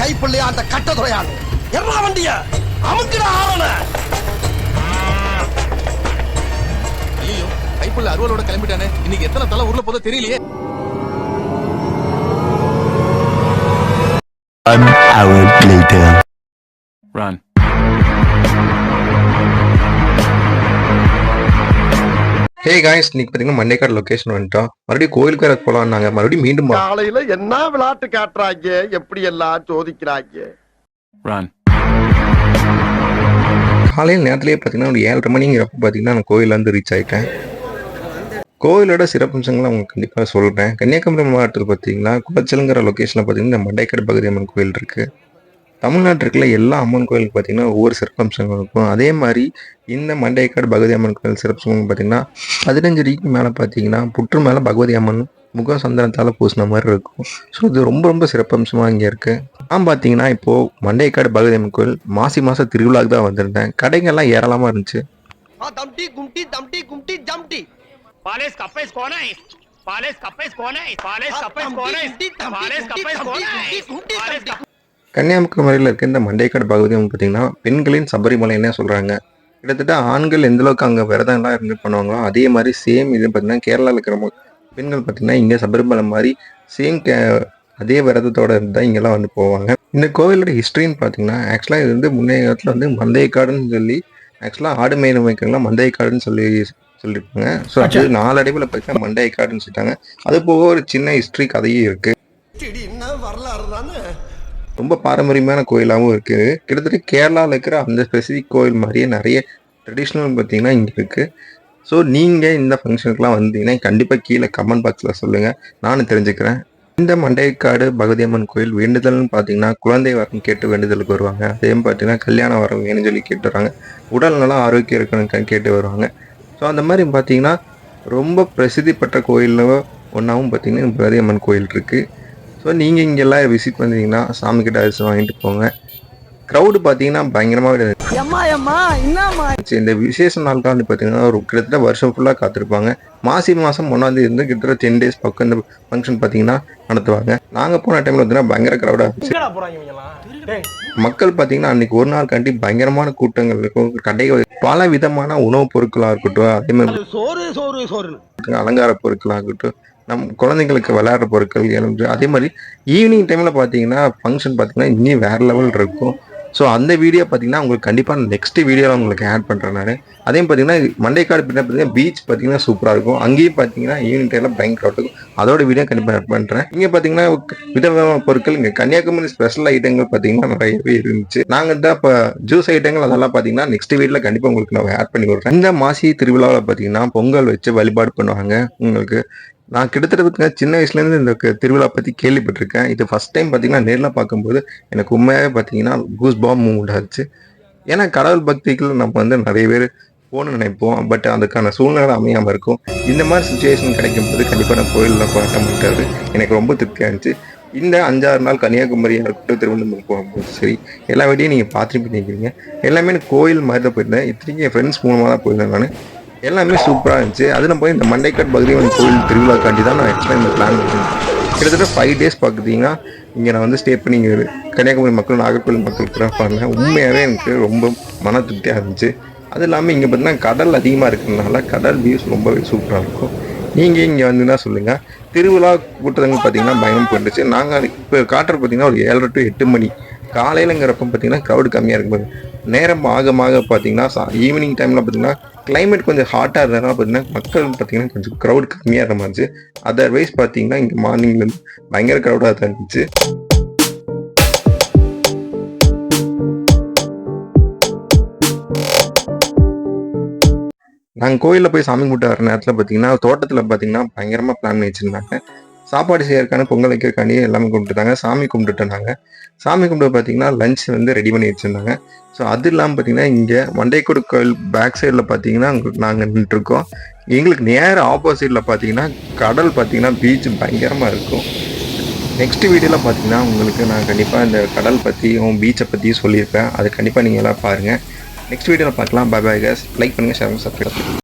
கைப்பிள்ளையா அந்த கட்ட துறையாடு எவ்வளோ வண்டிய. அமுக்குடா ஆவன ஐயோ கைப்புள்ள அறுவலோட கிளம்பிட்டானே. இன்னைக்கு எத்தனை தலை உருள போதோ தெரியலையே. One hour later. Run. Hey guys இன்னைக்கு பார்த்தீங்கன்னா மண்டைக்காடு லொக்கேஷன் வந்துட்டோம். மறுபடியும் கோயிலுக்கு வேற போலாம்னாங்க. மறுபடியும் மீண்டும் காலையில என்ன விளையாட்டு காட்டுறாங்க? எப்படி எல்லாம் சோதிக்கிறாங்க? Run. காலையில் நேரத்துலேயே பார்த்தீங்கன்னா ஒரு ஏழரை மணிங்கிறப்ப பார்த்தீங்கன்னா நான் கோயில்ல இருந்து ரீச் ஆயிட்டேன். கோயிலோட சிறப்பம்சங்களை உங்களுக்கு கண்டிப்பாக சொல்கிறேன் கன்னியாகுமரி மாவட்டத்தில் பார்த்தீங்கன்னா குளச்சலுங்கிற லொக்கேஷனில் பார்த்தீங்கன்னா இந்த மண்டைக்காடு பகுதி அம்மன் கோயில் இருக்குது தமிழ்நாட்டில் இருக்கிற எல்லா அம்மன் கோயிலுக்கு பார்த்தீங்கன்னா ஒவ்வொரு சிறப்பம்சங்கள் இருக்கும் அதே மாதிரி இந்த மண்டைக்காடு பகவதி அம்மன் கோயில் சிறப்பம்சங்கள் பார்த்தீங்கன்னா பதினஞ்சு அடிக்கு மேலே பார்த்தீங்கன்னா புற்று மேலே பகவதி அம்மன் முகம் சந்தனத்தால் பூசின மாதிரி இருக்கும். ஸோ இது ரொம்ப ரொம்ப சிறப்பம்சமாக இங்கே இருக்குது நான் பார்த்தீங்கன்னா இப்போது மண்டைக்காடு பகவதி அம்மன் கோயில் மாசி மாதம் திருவிழாக்கு தான் வந்திருந்தேன். கடைங்கெல்லாம் ஏராளமாக இருந்துச்சு. தம்டி கும்டி தம்டி கும்டி ஜம்டி. கன்னியாகுமரியில் இருக்க இந்த மண்டைக்காடு பகுதி வந்து பார்த்தீங்கன்னா பெண்களின் சபரிமலைன்னே சொல்கிறாங்க கிட்டத்தட்ட ஆண்கள் எந்த அளவுக்கு அங்கே விரதம்லாம் இருந்து பண்ணுவாங்களோ அதே மாதிரி சேம் இது பார்த்தீங்கன்னா கேரளாவில் இருக்கிற பெண்கள் பார்த்தீங்கன்னா இங்கே சபரிமலை மாதிரி சேம் கே அதே விரதத்தோட இருந்து தான் இங்கெல்லாம் வந்து போவாங்க. இந்த கோவிலோட ஹிஸ்ட்ரின்னு பார்த்தீங்கன்னா ஆக்சுவலாக இது வந்து முன்னைய காலத்தில் வந்து மந்தையக்காடுன்னு சொல்லி ஆக்சுவலாக ஆடு மேய்ன வைக்கலாம் மந்தையக்காடுன்னு சொல்லி சொல்லியிருப்பாங்க ஸோ அது நாலடைவில் பார்த்தீங்கன்னா மண்டையக்காடுன்னு சொல்லிட்டாங்க. அது போக ஒரு சின்ன ஹிஸ்ட்ரி கதையும் இருக்குது என்ன வரலாறு தானே. ரொம்ப பாரம்பரியமான கோயிலாகவும் இருக்குது கிட்டத்தட்ட கேரளாவில் இருக்கிற அந்த ஸ்பெசிஃபிக் கோயில் மாதிரியே நிறைய ட்ரெடிஷ்னல் பார்த்தீங்கன்னா இங்கே இருக்குது ஸோ நீங்கள் இந்த ஃபங்க்ஷனுக்குலாம் வந்தீங்கன்னா கண்டிப்பாக கீழே கமெண்ட் பாக்ஸில் சொல்லுங்கள் நானும் தெரிஞ்சுக்கிறேன். இந்த மண்டைக்காடு பகவதியம்மன் கோயில் வேண்டுதல்னு பார்த்தீங்கன்னா குழந்தை வரம் கேட்டு வேண்டுதலுக்கு வருவாங்க. அதே பார்த்தீங்கன்னா கல்யாண வரம் வேணும்னு சொல்லி கேட்டு வராங்க. உடல் நலம் ஆரோக்கியம் இருக்கணும் கேட்டு வருவாங்க. ஸோ அந்த மாதிரி பார்த்தீங்கன்னா ரொம்ப பிரசித்தி பெற்ற கோயிலில் ஒன்றாவும் பார்த்தீங்கன்னா பகவதியம்மன் கோயில் இருக்குது ஸோ நீங்கள் இங்கெல்லாம் விசிட் பண்ணீங்கன்னா சாமி கிட்ட அரிசி வாங்கிட்டு போங்க. க்ரௌடு பார்த்தீங்கன்னா பயங்கரமாக இருந்துச்சு இந்த விசேஷ நாட்கள் வந்து பார்த்தீங்கன்னா ஒரு கிட்டத்தட்ட வருஷம் ஃபுல்லாக காத்திருப்பாங்க. மாசி மாதம் ஒன்றாந்தேதி இருந்து கிட்டத்தட்ட டென் டேஸ் பக்கம் இந்த ஃபங்க்ஷன் பார்த்தீங்கன்னா நடத்துவாங்க. நாங்கள் போன டைமில் பார்த்தீங்கன்னா பயங்கர க்ரௌடாக இருந்துச்சு. மக்கள் பார்த்தீங்கன்னா அன்னைக்கு ஒரு நாள் கண்டி பயங்கரமான கூட்டங்கள் இருக்கும். கடைகள் பல விதமான உணவுப் பொருட்களாக இருக்கட்டும் அதே மாதிரி அலங்கார பொருட்களாகட்டும் நம் குழந்தைங்களுக்கு விளையாடுற பொருட்கள் எலும்பு அதே மாதிரி ஈவினிங் டைமில் பார்த்தீங்கன்னா ஃபங்க்ஷன் பார்த்தீங்கன்னா இன்னும் வேறு லெவல் இருக்கும். ஸோ அந்த வீடியோ பார்த்தீங்கன்னா உங்களுக்கு கண்டிப்பாக நெக்ஸ்ட் வீடியோவில் உங்களுக்கு ஆட் பண்ணுறேன் நான். அதே பார்த்தீங்கன்னா மண்டைக்காடு பின்ன பார்த்தீங்கன்னா பீச் பார்த்தீங்கன்னா சூப்பராக இருக்கும். அங்கேயும் பார்த்தீங்கன்னா ஈவினிங் டைமில் பயங்கர இருக்கும். அதோட வீடியோ கண்டிப்பாக ஆட் பண்ணுறேன் இங்கே பார்த்தீங்கன்னா விதவிதமான பொருட்கள் இங்கே கன்னியாகுமரி ஸ்பெஷல் ஐட்டங்கள் பார்த்தீங்கன்னா நிறையவே இருந்துச்சு. நாங்கள் தான் இப்போ ஜூஸ் ஐட்டங்கள் அதெல்லாம் பார்த்தீங்கன்னா நெக்ஸ்ட் வீடியோவில் கண்டிப்பாக உங்களுக்கு நான் ஆட் பண்ணி கொடுக்குறேன். இந்த மாசி திருவிழாவில் பார்த்தீங்கன்னா பொங்கல் வச்சு வழிபாடு பண்ணுவாங்க. உங்களுக்கு நான் கிட்டத்தட்ட சின்ன வயசுலேருந்து இந்த திருவிழா பற்றி கேள்விப்பட்டிருக்கேன். இது ஃபஸ்ட் டைம் பார்த்தீங்கன்னா நேரில் பார்க்கும்போது எனக்கு உண்மையாகவே பார்த்தீங்கன்னா கூஸ் பாம் உண்டாச்சு ஆச்சு. ஏன்னா கடவுள் பக்திகள் நம்ம வந்து நிறைய பேர் போகணும்னு நினைப்போம். பட் அதுக்கான சூழ்நிலை அமையாமல் இருக்கும். இந்த மாதிரி சுச்சுவேஷன் கிடைக்கும் போது கண்டிப்பாக நான் கோயிலில் பார்க்க முடியாது எனக்கு ரொம்ப திருப்தியாக இருந்துச்சு. இந்த அஞ்சாறு நாள் கன்னியாகுமரியாக இருக்கட்டும் திருவண்ணாமலை போகும்போது சரி எல்லா வீட்டையும் நீங்கள் பார்த்துட்டு பண்ணிக்கிறீங்க எல்லாமே எனக்கு கோயில் மாதிரி தான் போயிருந்தேன். இத்தனைக்கும் என் ஃப்ரெண்ட்ஸ் மூலமாக தான் போயிருந்தேன் நான். எல்லாமே சூப்பராக இருந்துச்சு. அதில் போய் இந்த மண்டைக்காட் பகுதியம்மன் கோயில் திருவிழாக்காண்டி தான் நான் எக்ஸ்பிளைன் இந்த பிளான் பண்ணியிருந்தேன் கிட்டத்தட்ட ஃபைவ் டேஸ் பார்த்தீங்கன்னா இங்கே நான் வந்து ஸ்டே பண்ணி கன்னியாகுமரி மக்கள் நாகர்கோவில் மக்கள் கூட பாருங்கள் உண்மையாகவே எனக்கு ரொம்ப மன திருப்தியாக இருந்துச்சு. அது இல்லாமல் இங்கே பார்த்தீங்கன்னா கடல் அதிகமாக இருக்கிறதுனால கடல் வியூஸ் ரொம்பவே சூப்பராக இருக்கும். நீங்கள் இங்கே வந்துன்னா சொல்லுங்கள் திருவிழா கூட்டங்கள் பார்த்தீங்கன்னா பயங்கரம் போயிடுச்சு. நாங்கள் இப்போ காட்டுறது பார்த்தீங்கன்னா ஒரு ஏழரை டு எட்டு மணி. காலையிலங்கிறப்ப பார்த்தீங்கன்னா க்ரௌடு கம்மியாக இருக்கும் நேரம் ஆக ஆக பார்த்தீங்கன்னா ஈவினிங் டைமில் பார்த்தீங்கன்னா கிளைமேட் கொஞ்சம் ஹாட்டாக இருந்ததுனால பார்த்தீங்கன்னா மக்கள் பார்த்தீங்கன்னா கொஞ்சம் க்ரௌட் கம்மியாக இருந்த மாதிரி இருந்துச்சு. அதர்வைஸ் பார்த்தீங்கன்னா இங்கே மார்னிங்லேருந்து பயங்கர க்ரௌடாக தான் இருந்துச்சு. நாங்கள் கோயிலில் போய் சாமி கும்பிட்டு வர நேரத்தில் பார்த்தீங்கன்னா தோட்டத்தில் பார்த்தீங்கன்னா பயங்கரமாக பிளான் பண்ணி வச்சுருந்தாங்க. சாப்பாடு செய்யறதுக்கான பொங்கல் வைக்கிறக்காண்டி எல்லாமே கும்பிட்டுட்டாங்க. சாமி கும்பிட்டுட்டாங்க சாமி கும்பிட்டு பார்த்தீங்கன்னா லஞ்ச் வந்து ரெடி பண்ணி வச்சுருந்தாங்க. ஸோ அது இல்லாமல் பார்த்தீங்கன்னா இங்கே மண்டைக்கூடு கோயில் பேக் சைடில் பார்த்தீங்கன்னா நாங்கள் நின்றுருக்கோம் எங்களுக்கு நேர ஆப்போசிட்டில் பார்த்தீங்கன்னா கடல் பார்த்தீங்கன்னா பீச் பயங்கரமாக இருக்கும். நெக்ஸ்ட் வீடியோவில் பார்த்தீங்கன்னா உங்களுக்கு நான் கண்டிப்பாக இந்த கடல் பற்றியும் பீச்சை பற்றியும் சொல்லியிருப்பேன். அது கண்டிப்பாக நீங்கள் எல்லாம் பாருங்கள் நெக்ஸ்ட் வீடியோவில் பார்க்கலாம். பை பை கேஸ் லைக் பண்ணுங்கள் ஷேர் சப்ஸ்கிரைப்